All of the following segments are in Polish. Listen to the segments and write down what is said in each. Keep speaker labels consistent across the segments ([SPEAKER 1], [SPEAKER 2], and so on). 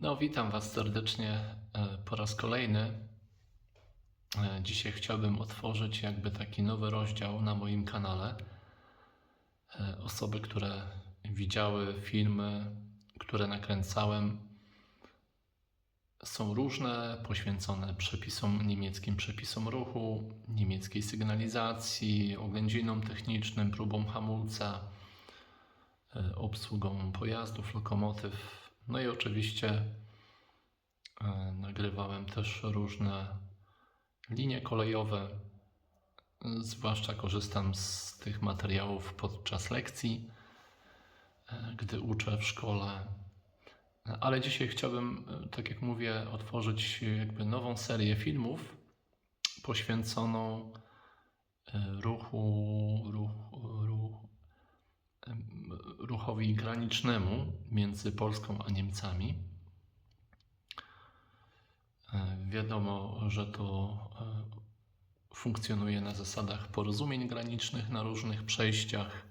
[SPEAKER 1] No, witam Was serdecznie e, po raz kolejny. E, Dzisiaj chciałbym otworzyć jakby taki nowy rozdział na moim kanale. E, Osoby, które widziały filmy, które nakręcałem, są różne, poświęcone przepisom, niemieckim przepisom ruchu, niemieckiej sygnalizacji, oględzinom technicznym, próbom hamulca, obsługą pojazdów, lokomotyw. No i oczywiście e, nagrywałem też różne linie kolejowe. Zwłaszcza korzystam z tych materiałów podczas lekcji, e, gdy uczę w szkole. Ale dzisiaj chciałbym, e, tak jak mówię, otworzyć jakby nową serię filmów poświęconą ruchu, ruchu, ruchu, ruchowi granicznemu między Polską a Niemcami. E, Wiadomo, że to e, funkcjonuje na zasadach porozumień granicznych na różnych przejściach.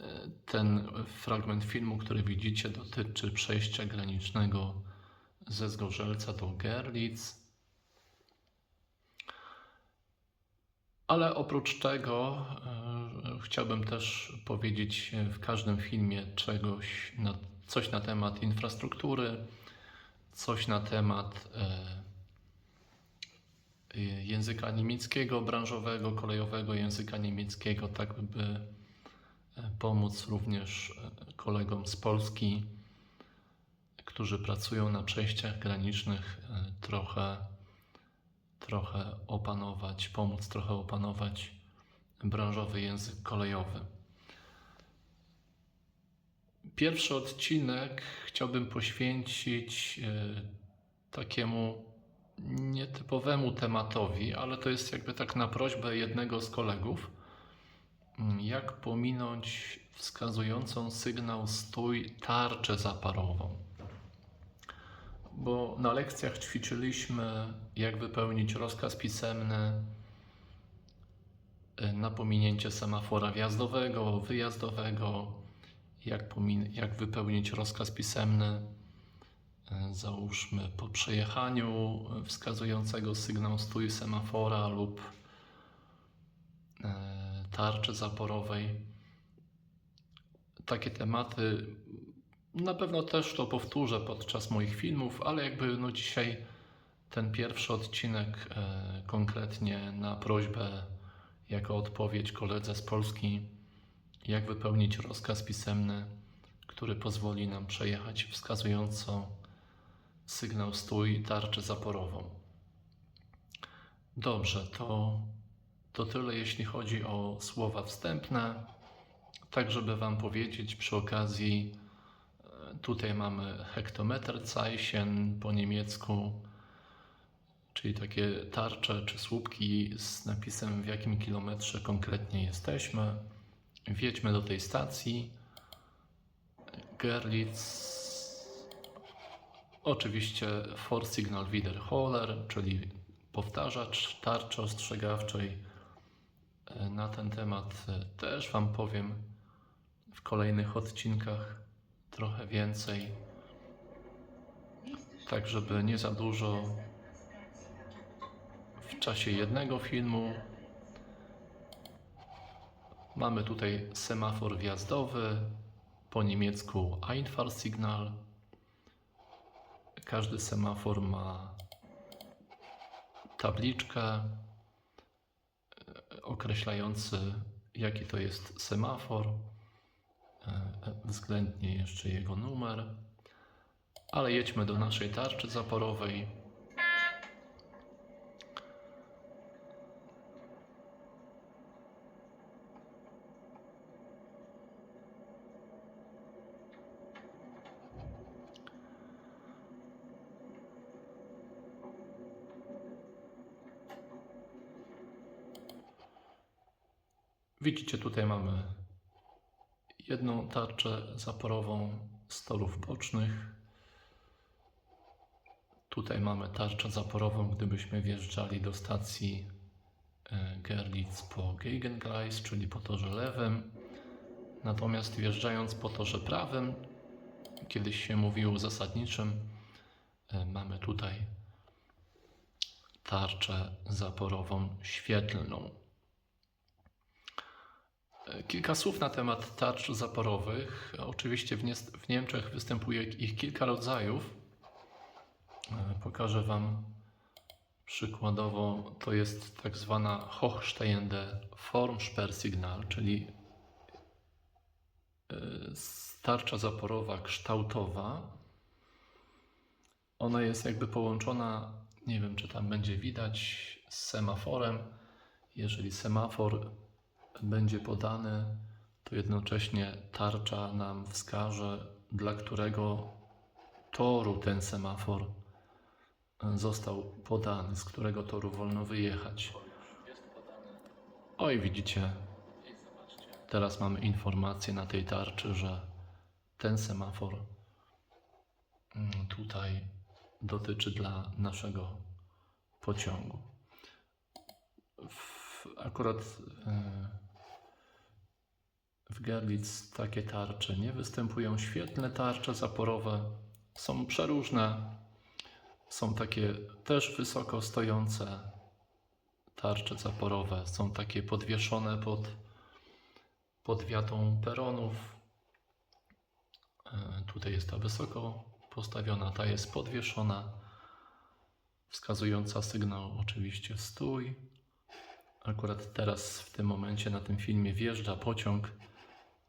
[SPEAKER 1] E, Ten fragment filmu, który widzicie, dotyczy przejścia granicznego ze Zgorzelca do Gerlitz. Ale oprócz tego e, chciałbym też powiedzieć w każdym filmie czegoś coś na temat infrastruktury, coś na temat e, języka niemieckiego, branżowego, kolejowego języka niemieckiego, tak by e, pomóc również kolegom z Polski, którzy pracują na przejściach granicznych, trochę, trochę opanować, pomóc trochę opanować branżowy język kolejowy. Pierwszy odcinek chciałbym poświęcić e, takiemu nietypowemu tematowi, ale to jest jakby tak na prośbę jednego z kolegów. Mm, Jak pominąć wskazującą sygnał stój tarczę zaparową? Bo na lekcjach ćwiczyliśmy, jak wypełnić rozkaz pisemny e, na pominięcie semafora wjazdowego, wyjazdowego, jak, pomin- jak wypełnić rozkaz pisemny, e, załóżmy po przejechaniu wskazującego sygnał stój semafora lub e, tarczy zaporowej. Takie tematy na pewno też to powtórzę podczas moich filmów, ale jakby no dzisiaj ten pierwszy odcinek e, konkretnie na prośbę jako odpowiedź koledze z Polski, jak wypełnić rozkaz pisemny, który pozwoli nam przejechać wskazująco sygnał stój tarczę zaporową. Dobrze, to, to tyle jeśli chodzi o słowa wstępne. Tak, żeby Wam powiedzieć przy okazji, tutaj mamy hektometerzeichen po niemiecku, czyli takie tarcze czy słupki z napisem w jakim kilometrze konkretnie jesteśmy. Wjedźmy do tej stacji. Gerlitz. Oczywiście Vorsignal Wiederholer, czyli powtarzacz tarczy ostrzegawczej. E, Na ten temat e, też Wam powiem w kolejnych odcinkach trochę więcej. Tak, żeby nie za dużo w czasie jednego filmu. Mamy tutaj semafor wjazdowy, po niemiecku Einfahrsignal. Każdy semafor ma tabliczkę e, określający jaki to jest semafor, względnie jeszcze jego numer. Ale jedźmy do naszej tarczy zaporowej. Widzicie, tutaj mamy jedną tarczę zaporową z torów bocznych. Tutaj mamy tarczę zaporową, gdybyśmy wjeżdżali do stacji e, Gerlitz po Gegengleis, czyli po torze lewym. Natomiast wjeżdżając po torze prawym, kiedyś się mówiło zasadniczym, e, mamy tutaj tarczę zaporową świetlną. Kilka słów na temat tarcz zaporowych. Oczywiście w, Nies- w Niemczech występuje ich kilka rodzajów. E, Pokażę Wam przykładowo. To jest tak zwana Hochstehende Formsperrsignal, czyli e, tarcza zaporowa kształtowa. Ona jest jakby połączona, nie wiem czy tam będzie widać, z semaforem. Jeżeli semafor będzie podany, to jednocześnie tarcza nam wskaże, dla którego toru ten semafor został podany, z którego toru wolno wyjechać. Oj, widzicie, teraz mamy informację na tej tarczy, że ten semafor mm, tutaj dotyczy dla naszego pociągu. W, akurat e, w Gerlitz takie tarcze nie występują. Świetne tarcze zaporowe są przeróżne. Są takie też wysoko stojące tarcze zaporowe. Są takie podwieszone pod, pod wiatą peronów. E, Tutaj jest ta wysoko postawiona, ta jest podwieszona, wskazująca sygnał oczywiście stój. Akurat teraz w tym momencie na tym filmie wjeżdża pociąg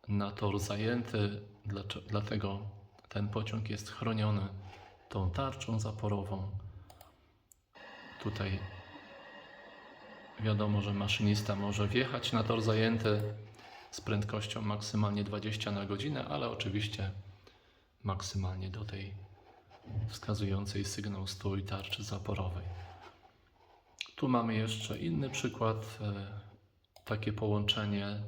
[SPEAKER 1] na tor zajęty, dlatego ten pociąg jest chroniony tą tarczą zaporową. Tutaj wiadomo, że maszynista może wjechać na tor zajęty z prędkością maksymalnie 20 na godzinę, ale oczywiście maksymalnie do tej wskazującej sygnał stój tarczy zaporowej. Tu mamy jeszcze inny przykład, e, takie połączenie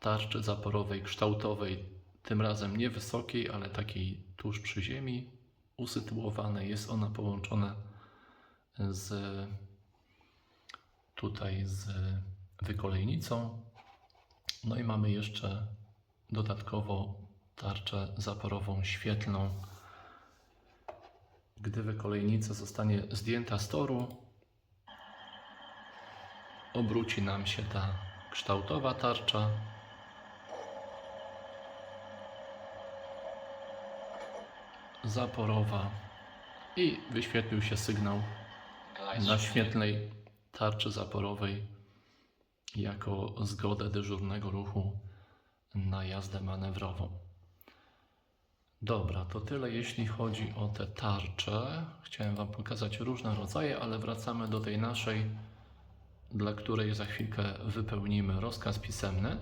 [SPEAKER 1] tarczy zaporowej kształtowej, tym razem nie wysokiej, ale takiej tuż przy ziemi usytuowanej. Jest ona połączona z tutaj z wykolejnicą. No i mamy jeszcze dodatkowo tarczę zaporową świetlną. Gdy wykolejnica zostanie zdjęta z toru, obróci nam się ta kształtowa tarcza. Zaporowa i wyświetlił się sygnał na świetlnej tarczy zaporowej jako zgodę dyżurnego ruchu na jazdę manewrową. Dobra, to tyle jeśli chodzi o te tarcze. Chciałem Wam pokazać różne rodzaje, ale wracamy do tej naszej, dla której za chwilkę wypełnimy rozkaz pisemny.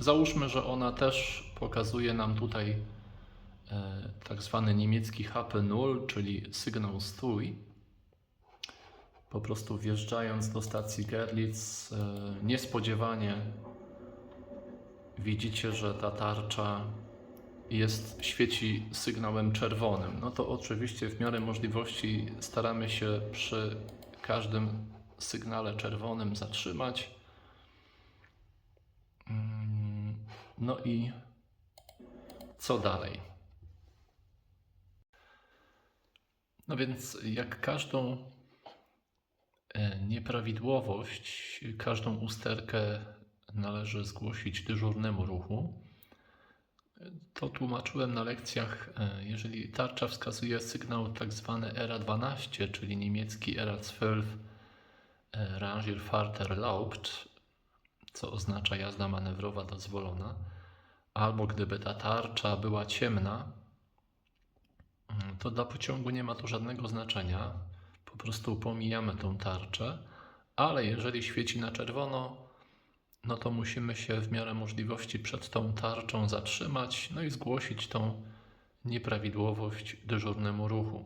[SPEAKER 1] Załóżmy, że ona też pokazuje nam tutaj tak zwany niemiecki HP0, czyli sygnał stój. Po prostu wjeżdżając do stacji Gerlitz, e, niespodziewanie widzicie, że ta tarcza jest, świeci sygnałem czerwonym. No to oczywiście w miarę możliwości staramy się przy każdym sygnale czerwonym zatrzymać. Mm, No i co dalej? No więc jak każdą e, nieprawidłowość, każdą usterkę należy zgłosić dyżurnemu ruchu. To tłumaczyłem na lekcjach, e, jeżeli tarcza wskazuje sygnał tak zwany ERA12, czyli niemiecki ERA12 e, Rangierfahrt erlaubt, co oznacza jazda manewrowa dozwolona, albo gdyby ta tarcza była ciemna, to dla pociągu nie ma to żadnego znaczenia. Po prostu pomijamy tą tarczę, ale jeżeli świeci na czerwono, no to musimy się w miarę możliwości przed tą tarczą zatrzymać, no i zgłosić tą nieprawidłowość dyżurnemu ruchu.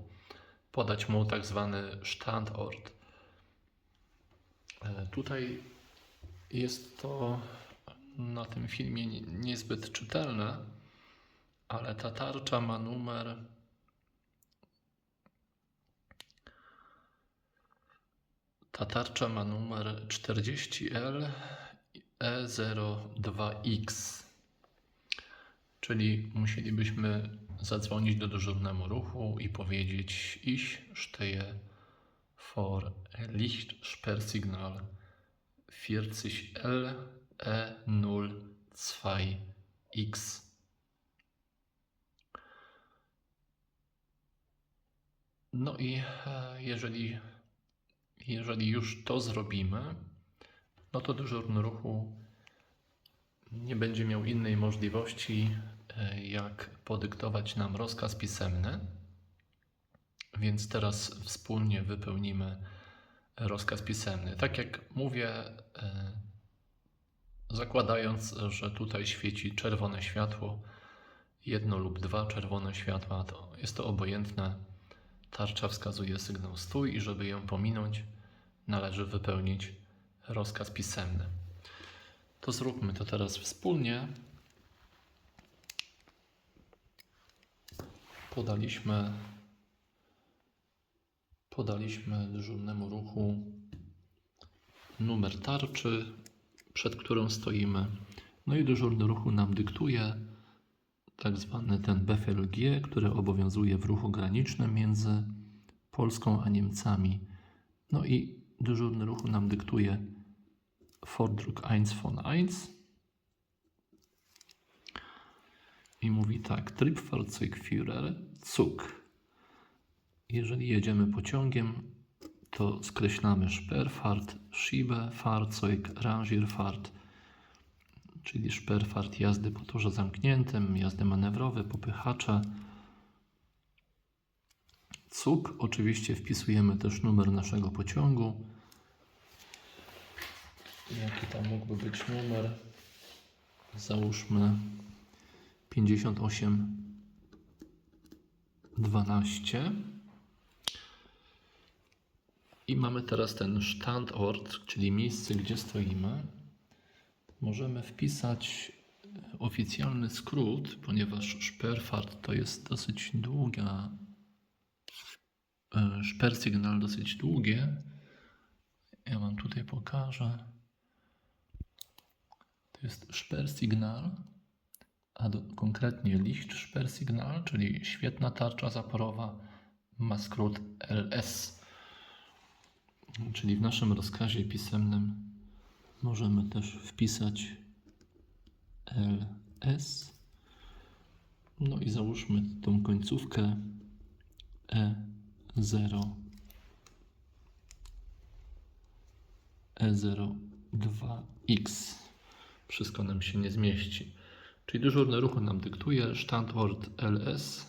[SPEAKER 1] Podać mu tak zwany Standort. E, Tutaj jest to na tym filmie nie- niezbyt czytelne, ale ta tarcza ma numer ta tarcza ma numer 40L E02X. Czyli musielibyśmy zadzwonić do dyżurnemu ruchu i powiedzieć Ich stehe vor Lichtsperrsignal 40L E02X. No i e, jeżeli, jeżeli już to zrobimy, no to dyżurny ruchu nie będzie miał innej możliwości, e, jak podyktować nam rozkaz pisemny. Więc teraz wspólnie wypełnimy rozkaz pisemny. Tak jak mówię, e, zakładając, że tutaj świeci czerwone światło, jedno lub dwa czerwone światła, to jest to obojętne. Tarcza wskazuje sygnał stój i żeby ją pominąć, należy wypełnić rozkaz pisemny. To zróbmy to teraz wspólnie. Podaliśmy, podaliśmy dyżurnemu ruchu numer tarczy, przed którą stoimy. No i dyżurny ruchu nam dyktuje tak zwany ten Befehl G, który obowiązuje w ruchu granicznym między Polską a Niemcami. No i dyżurny ruchu nam dyktuje Vordruck 1 von 1 i mówi tak, Triebfahrzeugführer Zug. Jeżeli jedziemy pociągiem, to skreślamy Sperrfahrt, Schiebefahrzeug, Rangierfahrt, czyli Sperrfahrt jazdy po torze zamkniętym, jazdy manewrowe, popychacze. Zug, oczywiście wpisujemy też numer naszego pociągu. Jaki tam mógłby być numer? Załóżmy 58 12. I mamy teraz ten Standort, czyli miejsce, gdzie stoimy. Możemy wpisać oficjalny skrót, ponieważ Sperrfahrt to jest dosyć długa, e, Sperrsignal dosyć długie. Ja Wam tutaj pokażę. To jest Sperrsignal, a do, konkretnie Lichtsperrsignal, czyli świetna tarcza zaporowa, ma skrót LS. Czyli w naszym rozkazie pisemnym możemy też wpisać LS. No i załóżmy tą końcówkę E E0 E02X. Wszystko nam się nie zmieści. Czyli dyżurny ruch nam dyktuje Standort LS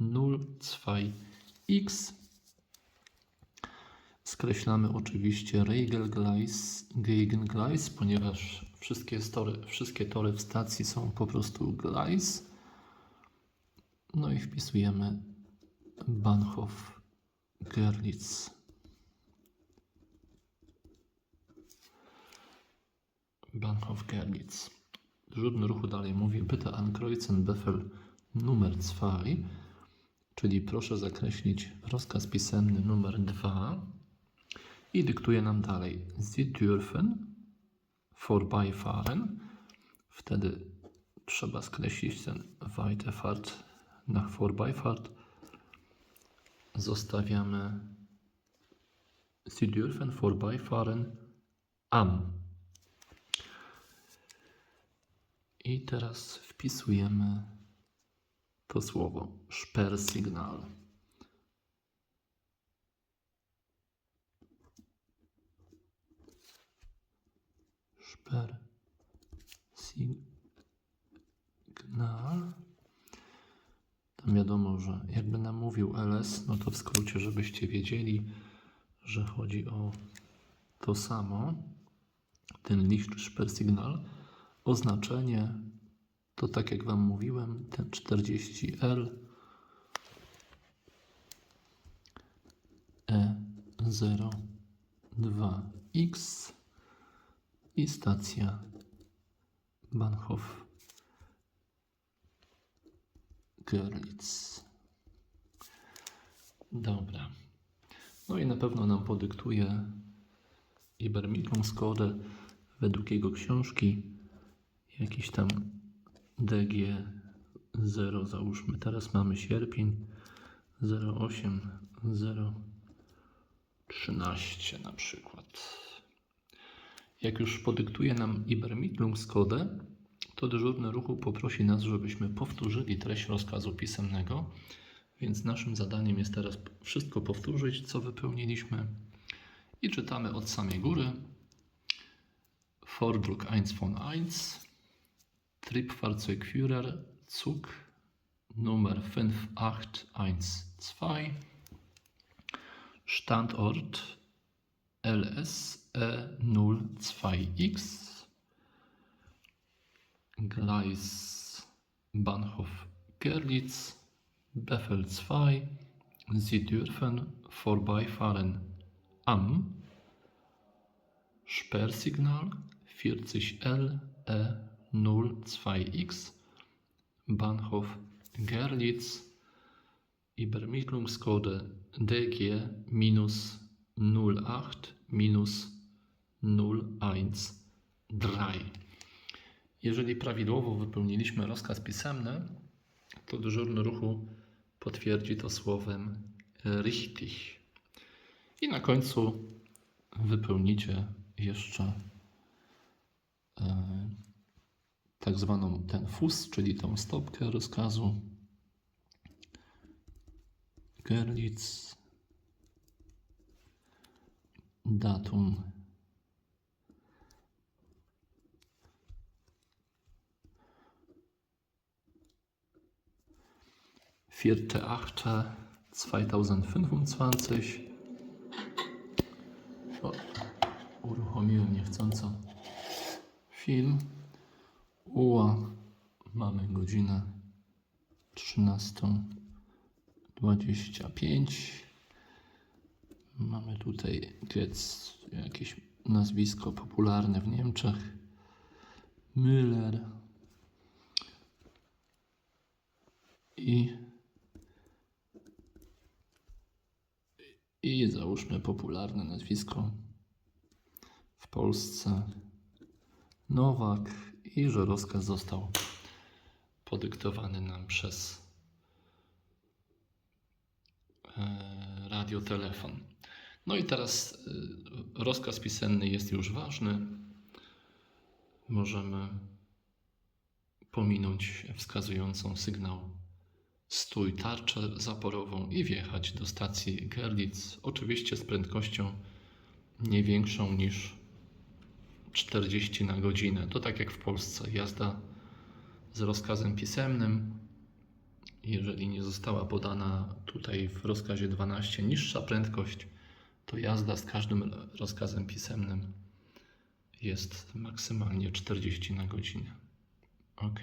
[SPEAKER 1] E02X. Skreślamy oczywiście Regelgleis, Gegengleis, ponieważ wszystkie tory, wszystkie tory w stacji są po prostu Gleis. No i wpisujemy Bahnhof Görlitz. Bahnhof Görlitz. Dyżurny ruchu dalej mówi Bitte ankreuzen Befehl numer 2, czyli proszę zakreślić rozkaz pisemny numer 2 i dyktuje nam dalej Sie dürfen vorbeifahren. Wtedy trzeba skreślić ten Weiterfahrt nach Vorbeifahrt. Zostawiamy Sie dürfen vorbeifahren am. I teraz wpisujemy to słowo Sperrsignal. Sperrsignal. Tam wiadomo, że jakby nam mówił LS, no to w skrócie, żebyście wiedzieli, że chodzi o to samo. Ten liść Sperrsignal. Oznaczenie to tak jak Wam mówiłem, ten 40L E02X i stacja Bahnhof Görlitz. Dobra. No i na pewno nam podyktuje Ibermiką Skodę według jego książki jakiś tam DG 0 załóżmy. Teraz mamy sierpień 08 0 13 na przykład. Jak już podyktuje nam Ibermittlungskode, to dyżurny ruchu poprosi nas, żebyśmy powtórzyli treść rozkazu pisemnego. Więc naszym zadaniem jest teraz wszystko powtórzyć, co wypełniliśmy. I czytamy od samej góry. Vordruck 1 von 1. Triebfahrzeugführer Zug Nummer 5812. Standort E LSE02X. Gleis Bahnhof Görlitz, Befehl 2, Sie dürfen vorbeifahren am Sperrsignal 40LE02X Bahnhof Gerlitz Übermittlungscode DG-08-013 Jeżeli prawidłowo wypełniliśmy rozkaz pisemny, to dyżurny ruchu potwierdzi to słowem richtig. I na końcu wypełnicie jeszcze e, tak zwaną ten fus, czyli tą stopkę rozkazu. Görlitz. Datum. Vierte Achte 2025. O, uruchomiłem niechcąco film. Uła. Mamy godzinę 13.25. Mamy tutaj Getz, jakieś nazwisko popularne w Niemczech. Müller. I i załóżmy popularne nazwisko w Polsce Nowak i że rozkaz został podyktowany nam przez e, radiotelefon. No i teraz e, rozkaz pisemny jest już ważny. Możemy pominąć wskazującą sygnał stój tarczę zaporową i wjechać do stacji Gerlitz, oczywiście z prędkością nie większą niż 40 na godzinę. To tak jak w Polsce, jazda z rozkazem pisemnym. Jeżeli nie została podana tutaj w rozkazie 12 niższa prędkość, to jazda z każdym rozkazem pisemnym jest maksymalnie 40 na godzinę. OK.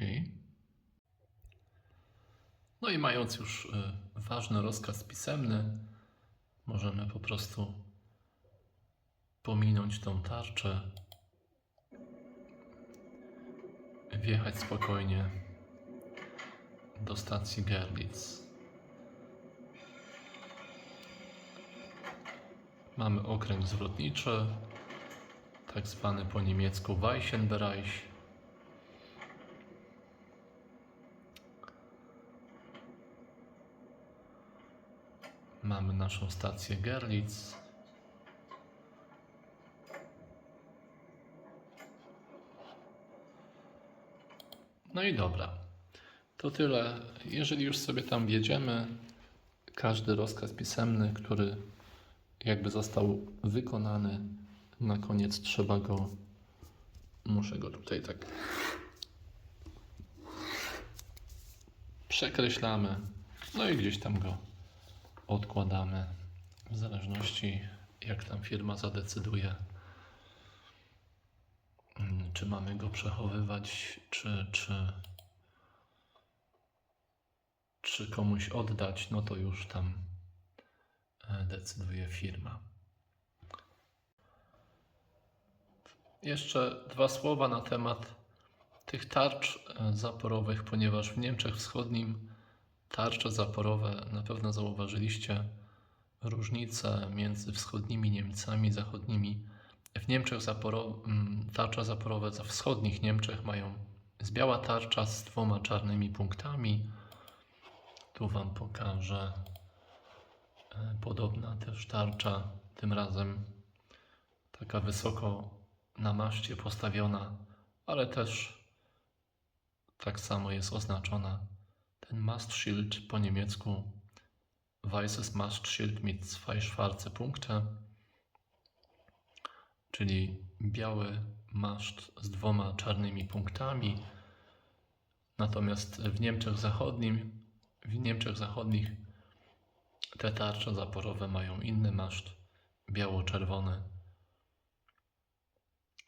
[SPEAKER 1] No i mając już y, ważny rozkaz pisemny, możemy po prostu pominąć tą tarczę, wjechać spokojnie do stacji Gerlitz. Mamy okręg zwrotniczy, tak zwany po niemiecku Weichenbereich. Mamy naszą stację Gerlitz. No i dobra. To tyle. Jeżeli już sobie tam wjedziemy, każdy rozkaz pisemny, który jakby został wykonany, na koniec trzeba go. Muszę go tutaj tak. Przekreślamy. No i gdzieś tam go odkładamy w zależności jak tam firma zadecyduje, mm, czy mamy go przechowywać, czy, czy, czy komuś oddać, no to już tam e, decyduje firma. Jeszcze dwa słowa na temat tych tarcz e, zaporowych, ponieważ w Niemczech Wschodnim tarcze zaporowe, na pewno zauważyliście różnicę między wschodnimi Niemcami i zachodnimi. W Niemczech zaporo, mm, tarcze zaporowe za wschodnich Niemczech mają jest biała tarcza z dwoma czarnymi punktami. Tu Wam pokażę. E, Podobna też tarcza, tym razem taka wysoko na maszcie postawiona, ale też tak samo jest oznaczona. Ten Mast Schild po niemiecku Weißes Mastschild mit zwei schwarze Punkte, czyli biały maszt z dwoma czarnymi punktami. Natomiast w Niemczech Zachodnim, w Niemczech Zachodnich te tarcze zaporowe mają inny maszt, biało-czerwony.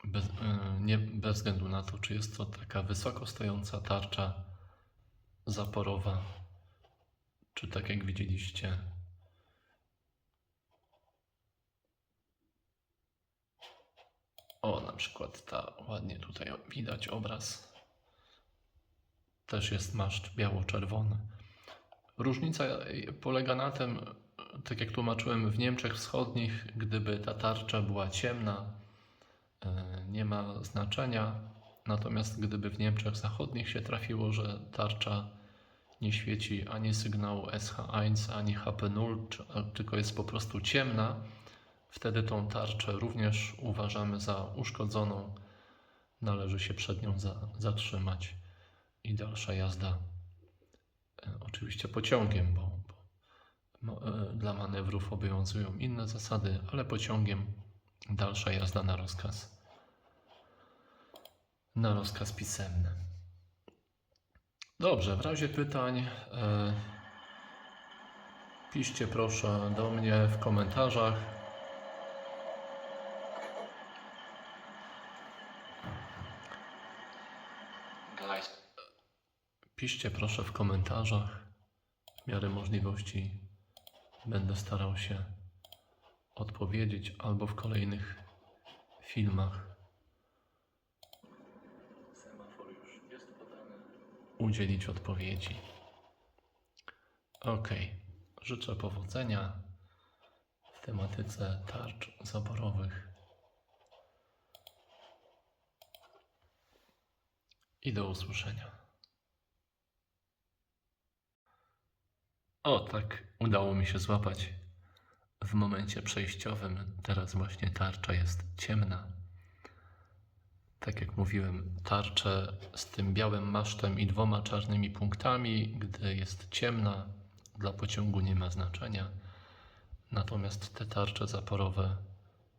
[SPEAKER 1] Bez, yy, nie, bez względu na to, czy jest to taka wysoko stojąca tarcza zaporowa, czy tak jak widzieliście, o na przykład ta, ładnie tutaj widać obraz, też jest maszt biało-czerwony. Różnica polega na tym, tak jak tłumaczyłem, w Niemczech Wschodnich, gdyby ta tarcza była ciemna, e, nie ma znaczenia. Natomiast gdyby w Niemczech Zachodnich się trafiło, że tarcza nie świeci ani sygnału SH1, ani HP0, czy- a tylko jest po prostu ciemna, wtedy tą tarczę również uważamy za uszkodzoną. Należy się przed nią za, zatrzymać i dalsza jazda e, oczywiście pociągiem, bo, bo e, dla manewrów obowiązują inne zasady, ale pociągiem dalsza jazda na rozkaz. Na rozkaz pisemny. Dobrze, w razie pytań e, piszcie proszę do mnie w komentarzach. Piszcie proszę w komentarzach. W miarę możliwości będę starał się odpowiedzieć albo w kolejnych filmach. Semafor już jest podany. Udzielić odpowiedzi. Ok. Życzę powodzenia w tematyce tarcz zaborowych. I do usłyszenia. O, tak, udało mi się złapać w momencie przejściowym. Teraz właśnie tarcza jest ciemna. Tak jak mówiłem, tarczę z tym białym masztem i dwoma czarnymi punktami, gdy jest ciemna, dla pociągu nie ma znaczenia. Natomiast te tarcze zaporowe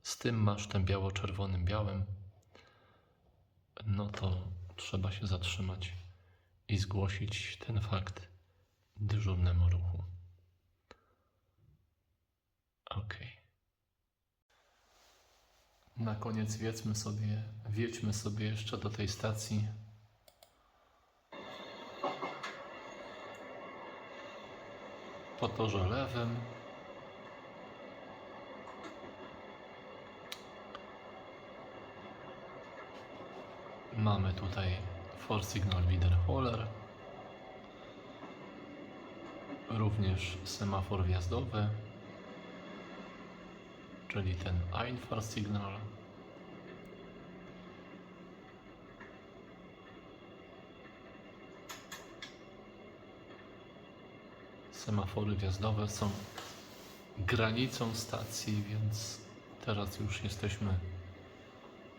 [SPEAKER 1] z tym masztem biało-czerwonym białym, no to trzeba się zatrzymać i zgłosić ten fakt dyżurnemu ruchu. Ok. Na koniec wiedzmy sobie, wiedźmy sobie jeszcze do tej stacji. Po torze lewym. Mamy tutaj For Signal Wiederholer. Również semafor wjazdowy, czyli ten Einfahrsignal. Semafory wjazdowe są granicą stacji, więc teraz już jesteśmy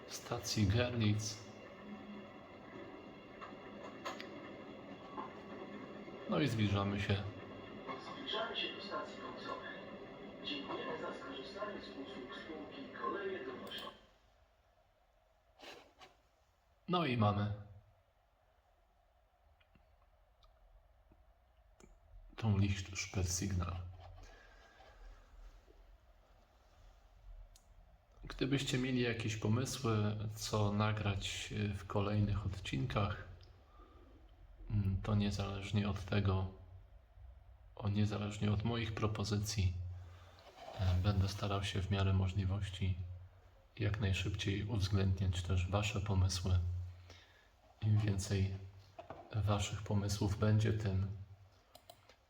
[SPEAKER 1] w stacji Görlitz. No i zbliżamy się
[SPEAKER 2] Zbliżamy się do stacji końcowej. Dziękujemy za skorzystanie z
[SPEAKER 1] No i mamy tą Lichtspursignal. Gdybyście mieli jakieś pomysły, co nagrać w kolejnych odcinkach, mm, to niezależnie od tego, o niezależnie od moich propozycji, e, będę starał się w miarę możliwości jak najszybciej uwzględniać też Wasze pomysły. Im więcej Waszych pomysłów będzie, tym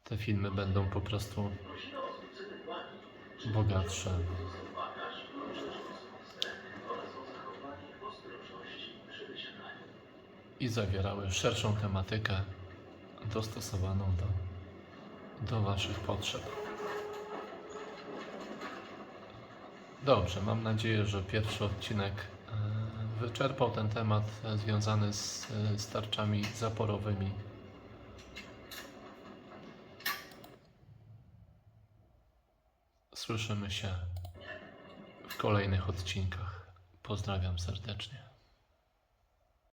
[SPEAKER 1] te filmy będą po prostu bogatsze. i zawierały szerszą tematykę dostosowaną do, do Waszych potrzeb. Dobrze, mam nadzieję, że pierwszy odcinek e, wyczerpał ten temat e, związany z, e, z tarczami zaporowymi. Słyszymy się w kolejnych odcinkach. Pozdrawiam serdecznie.